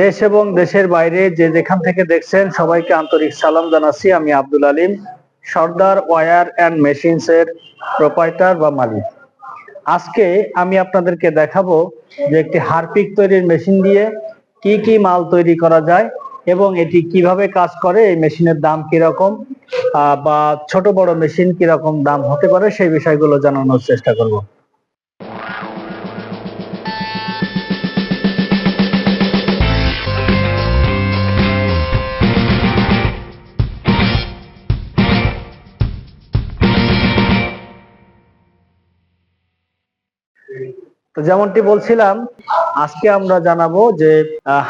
দেশ এবং দেশের বাইরে যে যেখান থেকে দেখছেন সবাইকে আন্তরিক সালাম জানাচ্ছি। আমি Abdul Alim, Sardar war and machines এর প্রোপাইটার বা মালিক। আজকে আমি আপনাদেরকে দেখাবো যে একটি হারপিক তৈরির মেশিন দিয়ে কি কি মাল তৈরি করা যায় এবং এটি কীভাবে কাজ করে, এই মেশিনের দাম কীরকম বা ছোট বড় মেশিন কীরকম দাম হতে পারে সেই বিষয়গুলো জানানোর চেষ্টা করব। তো যেমনটি বলছিলাম, আজকে আমরা জানাব যে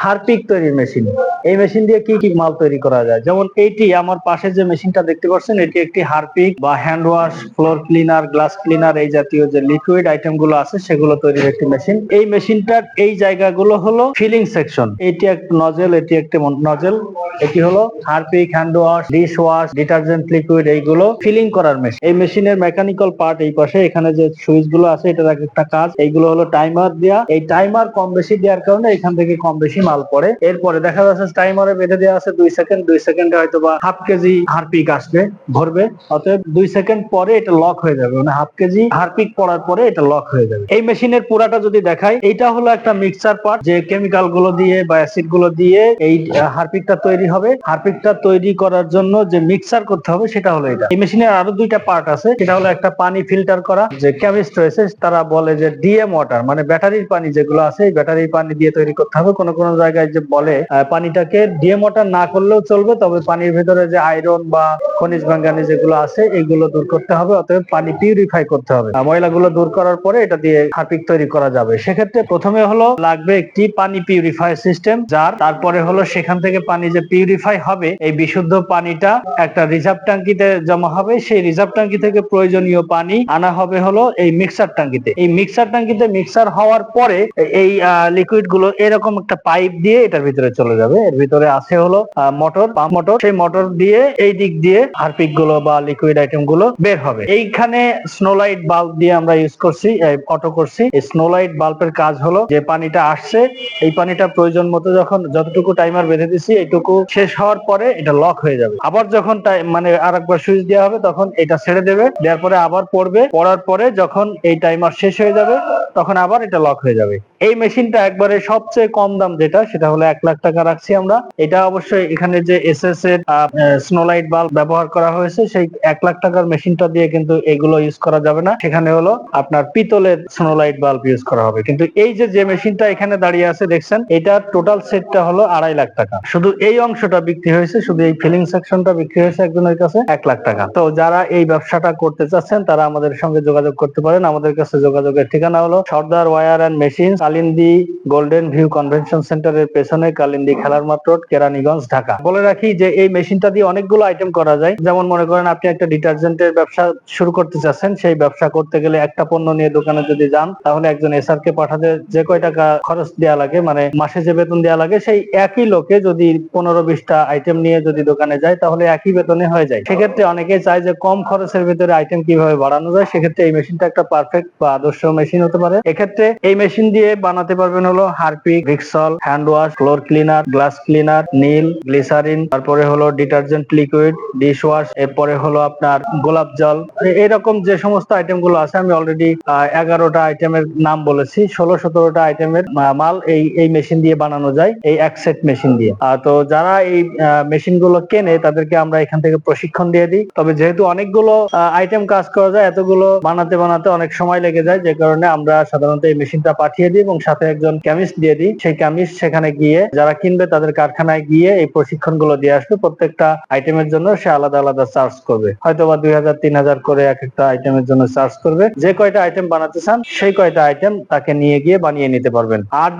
হারপিক তৈরির মেশিন। এই মেশিন দিয়ে কি কি মাল তৈরি করা যায়? যেমন এইটি, আমার পাশে যে মেশিনটা দেখতে পাচ্ছেন, এটি একটি হারপিক বা hand wash floor cleaner glass cleaner এই জাতীয় যে লিকুইড আইটেমগুলো আছে, সেগুলো তৈরির একটি মেশিন। এই মেশিনটার এই জায়গাগুলো হলো ফিলিং সেকশন এটি এক নজেল এটি একটি নজেল এটি হলো Harpic hand wash dish wash detergent liquid এইগুলো ফিলিং করার মেশিন এই মেশিনের মেকানিক্যাল পার্ট এই পাশে, এখানে যে সুইচগুলো আছে, এটার একটা কাজ, এইগুলো হলো টাইমার দেওয়া এই টাইমার কম বেশি দেওয়ার কারণে এখান থেকে কম বেশি মাল পড়ে। এরপরে দেখা যাচ্ছে টাইমারে বেঁধে দেওয়া আছে দুই সেকেন্ড দুই সেকেন্ডে হয়তো বা হাফ কেজি হারপিক আসবে ভরবে অতএব দুই সেকেন্ড পরে এটা লক হয়ে যাবে। মানে হাফ কেজি হারপিক পড়ার পরে এটা লক হয়ে যাবে। এই মেশিনের পুরাটা যদি দেখাই এটা হলো একটা মিক্সার পার্ট যে কেমিক্যালগুলো দিয়ে বা অ্যাসিডগুলো দিয়ে এই হারপিকটা তৈরি হবে। হারপিকটা তৈরি করার জন্য যে মিক্সার করতে হবে সেটা হলো এটা। এই মেশিনের আরও দুইটা পার্ট আছে। সেটা হলো একটা পানি ফিল্টার করা। যে কেমিস্ট রয়েছে, তারা বলে যে ডিএম ওয়াটার মানে ব্যাটারির পানি যেগুলো আছে, এই ব্যাটারির পানি দিয়ে তৈরি করতে হবে। কোন কোন জায়গায় যে বলে পানিটাকে ডিএম ওয়াটার না করলেও চলবে, তবে পানির ভেতরে যে আয়রন বা খনিজ ম্যাঙ্গানিজ যেগুলো আছে, এগুলো দূর করতে হবে, অতএব পানি পিউরিফাই করতে হবে। ময়লাগুলো দূর করার পরে এটা দিয়ে হারপিক তৈরি করা যাবে। সেক্ষেত্রে প্রথমে হলো লাগবে একটি পানি পিউরিফাই সিস্টেম যার তারপরে হলো সেখান থেকে পানি যে পিউরিফাই হবে, এই বিশুদ্ধ পানিটা একটা রিজার্ভ ট্যাঙ্কিতে জমা হবে। সেই রিজার্ভ ট্যাঙ্কি থেকে প্রয়োজনীয় পানি আনা হবে হলো এই মিক্সার ট্যাঙ্কিতে এই মিক্সার ট্যাঙ্কিতে মিক্সার হওয়ার পরে এই লিকুইডগুলো এরকম একটা পাইপ দিয়ে এটার ভিতরে চলে যাবে। এর ভিতরে আছে হলো মোটর পাম্প মোটর সেই মোটর দিয়ে এই দিক দিয়ে হারপিকগুলো বা লিকুইড আইটেমগুলো বের হবে। এইখানে স্নোলাইট বাল্ব দিয়ে আমরা ইউজ করছি অটো করছি। স্নোলাইট বাল্বের কাজ হলো যে পানিটা আসছে, এই পানিটা প্রয়োজন মতো যখন যতটুকু টাইমার বেঁধে দিছি, এইটুকু শেষ হওয়ার পরে এটা লক হয়ে যাবে। আবার যখন মানে আর একবার সুইচ দেওয়া হবে, তখন এটা ছেড়ে দেবে। দেওয়ার পরে আবার পড়বে। পড়ার পরে যখন এই টাইমার শেষ হয়ে যাবে তখন আবার এটা লক হয়ে যাবে। এই মেশিনটা একবারে সবচেয়ে কম দাম যেটা, সেটা হলো এক লাখ টাকা রাখছি আমরা। এটা অবশ্যই এখানে যে এস এস এর স্নোলাইট বাল্ব ব্যবহার করা হয়েছে, সেই এক লাখ টাকার মেশিনটা দিয়ে কিন্তু এগুলো ইউজ করা যাবে না। সেখানে হলো আপনার পিতলের স্নোলাইট বাল্ব ইউজ করা হবে। কিন্তু এই যে যে মেশিনটা এখানে দাঁড়িয়ে আছে, দেখছেন, এটা টোটাল সেটটা হলো আড়াই লাখ টাকা। শুধু এই অংশটা বিক্রি হয়েছে, শুধু এই ফিলিং সেকশনটা বিক্রি হয়েছে একজনের কাছে এক লাখ টাকা। তো যারা এই ব্যবসাটা করতে চাচ্ছেন, তারা আমাদের সঙ্গে যোগাযোগ করতে পারেন। আমাদের কাছে যোগাযোগের ঠিকানা হলো Sardar war and machine Kalindi golden view convention সেন্টারের পেছনে কালিন্দি খেলার মাঠ রোড, কেরানীগঞ্জ, ঢাকা। বলে রাখি যে, এই মেশিনটা দিয়ে অনেকগুলো আইটেম করা যায়। যেমন মনে করেন, আপনি একটা ডিটারজেন্টের ব্যবসা শুরু করতে চাচ্ছেন, সেই ব্যবসা করতে গেলে একটা পণ্য নিয়ে দোকানে যদি যান, তাহলে একজন এসআর কে পাঠাতে যে কয় টাকা খরচ দেওয়া লাগে মানে মাসে যে বেতন দেওয়া লাগে, সেই একই লোকে যদি পনেরো বিশটা আইটেম নিয়ে যদি দোকানে যায়, তাহলে একই বেতনে হয়ে যায়। সেক্ষেত্রে অনেকে চায় যে কম খরচের ভিতরে আইটেম কীভাবে বাড়ানো যায়, সেক্ষেত্রে এই মেশিনটা একটা পারফেক্ট বা আদর্শ মেশিন হতে পারে। এক্ষেত্রে এই মেশিন দিয়ে বানাতে পারবেন হলো Harpic, রিক্সল hand wash floor cleaner glass cleaner নীল গ্লিসারিন তারপরে হলো ডিটারজেন্ট লিকুইড ডিশ ওয়াশ এরপরে হলো আপনার গোলাপ জল। এরকম যে সমস্ত আইটেমগুলো আছে, আমি অলরেডি এগারোটা আইটেমের নাম বলেছি, ষোলো, সতেরোটা আইটেমের মাল এই এই মেশিন দিয়ে বানানো যায়, এই এক সেট মেশিন দিয়ে। তো যারা এই মেশিনগুলো কেনে, তাদেরকে আমরা এখান থেকে প্রশিক্ষণ দিয়ে দিই। তবে যেহেতু অনেকগুলো আইটেম কাজ করা যায়, এতগুলো বানাতে বানাতে অনেক সময় লেগে যায়, যে কারণে আমরা সাধারণত এই মেশিনটা পাঠিয়ে দিই এবং সাথে একজন কেমিস্ট দিয়ে দিই। সেই কেমিস্ট সেখানে গিয়ে যারা কিনবে তাদের কারখানায় গিয়ে এই প্রশিক্ষণগুলো দিয়ে আসবে। প্রত্যেকটা আইটেমের জন্য সে আলাদা আলাদা চার্জ করবে। হয়তো বা দুই হাজার, তিন হাজার করে এক একটা আইটেমের জন্য চার্জ করবে। যে কয়টা আইটেম বানাতে চান, সেই কয়টা আইটেম তাকে নিয়ে গিয়ে বানিয়ে নিতে পারবেন। আর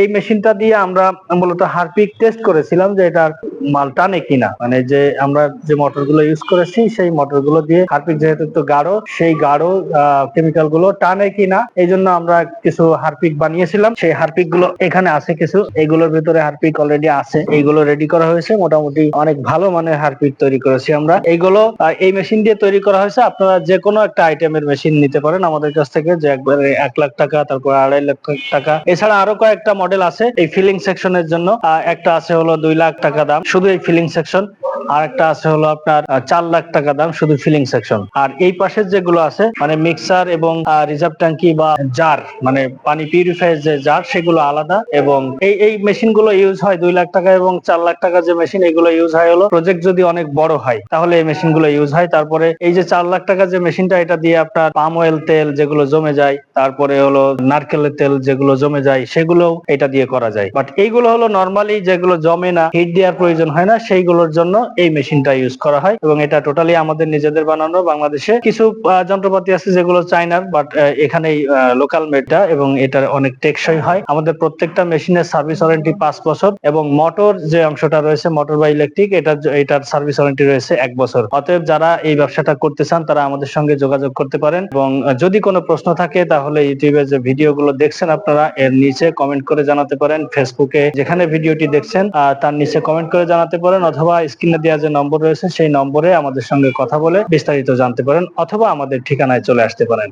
এই মেশিনটা দিয়ে আমরা মূলত হারপিক টেস্ট করেছিলাম যে এটার মাল টানে কিনা? মানে যে আমরা যে মোটরগুলো ইউজ করেছি, সেই মোটরগুলো দিয়ে হারপিক যেহেতু একটু গাঢ়, সেই গাঢ় কেমিক্যালগুলো টানে কিনা? এই জন্য আমরা কিছু হারপিক বানিয়েছিলাম। সেই হারপিকগুলো এখানে আছে কিছু। এগুলোর ভিতরে হারপিক অলরেডি আছে। এইগুলো রেডি করা হয়েছে। মোটামুটি অনেক ভালো মানের হারপিক তৈরি করেছি আমরা। এইগুলো এই মেশিন দিয়ে তৈরি করা হয়েছে। আপনারা যে কোনো একটা আইটেমের মেশিন নিতে পারেন আমাদের কাছ থেকে। যে একবার এক লাখ টাকা, তারপর আড়াই লাখ টাকা। এছাড়া আরও কয়েকটা মডেল আছে এই ফিলিং সেকশনের জন্য। একটা আছে হলো দুই লাখ টাকা দাম। শুধু এই ফিলিং সেকশন আর একটা আছে হলো আপনার চার লাখ টাকা দাম শুধু ফিলিং সেকশন আর এই পাশের যেগুলো আছে মানে মিক্সার এবং রিজার্ভ ট্যাঙ্কি বা জার মানে পানি পিউরিফায়ার যে জার সেগুলো আলাদা। এবং এই এই মেশিনগুলো ইউজ হয় দুই লাখ টাকা এবং চার লাখ টাকা যে মেশিন এগুলো ইউজ হয় হলো প্রজেক্ট যদি অনেক বড় হয়, তাহলে এই মেশিনগুলো ইউজ হয়। তারপরে এই যে চার লাখ টাকা যে মেশিনটা এটা দিয়ে আপনার পাম অয়েল তেল যেগুলো জমে যায়, তারপরে হলো নারকেলের তেল যেগুলো জমে যায়, সেগুলো এটা দিয়ে করা যায়। বাট এইগুলো হলো নর্মালি যেগুলো জমে না হিট দেওয়ার প্রয়োজন হয় না, সেইগুলোর জন্য এই মেশিনটা ইউজ করা হয় এবং এটা টোটালি আমাদের নিজেদের বানানো। বাংলাদেশে কিছু যন্ত্রপাতি আছে যেগুলো চাইনার বাট এখানেই লোকাল মেডটা এবং এটা অনেক টেকসই হয়। আমাদের প্রত্যেকটা মেশিনের সার্ভিস ওয়ারেন্টি পাঁচ বছর এবং মোটর যে অংশটা রয়েছে মোটর বা ইলেকট্রিক এটা এটার সার্ভিস ওয়ারেন্টি রয়েছে এক বছর। অতএব যারা এই ব্যবসাটা করতে চান, তারা আমাদের সঙ্গে যোগাযোগ করতে পারেন এবং যদি কোনো প্রশ্ন থাকে, তাহলে ইউটিউবে যে ভিডিওগুলো দেখছেন আপনারা, এর নিচে কমেন্ট করে জানাতে পারেন। ফেসবুকে যেখানে ভিডিওটি দেখছেন তার নিচে কমেন্ট করে জানাতে পারেন অথবা স্ক্রিনে দেওয়া যে নম্বর রয়েছে, সেই নম্বরে আমাদের সঙ্গে কথা বলে বিস্তারিত জানতে পারেন অথবা আমাদের ঠিকানায় চলে আসতে পারেন।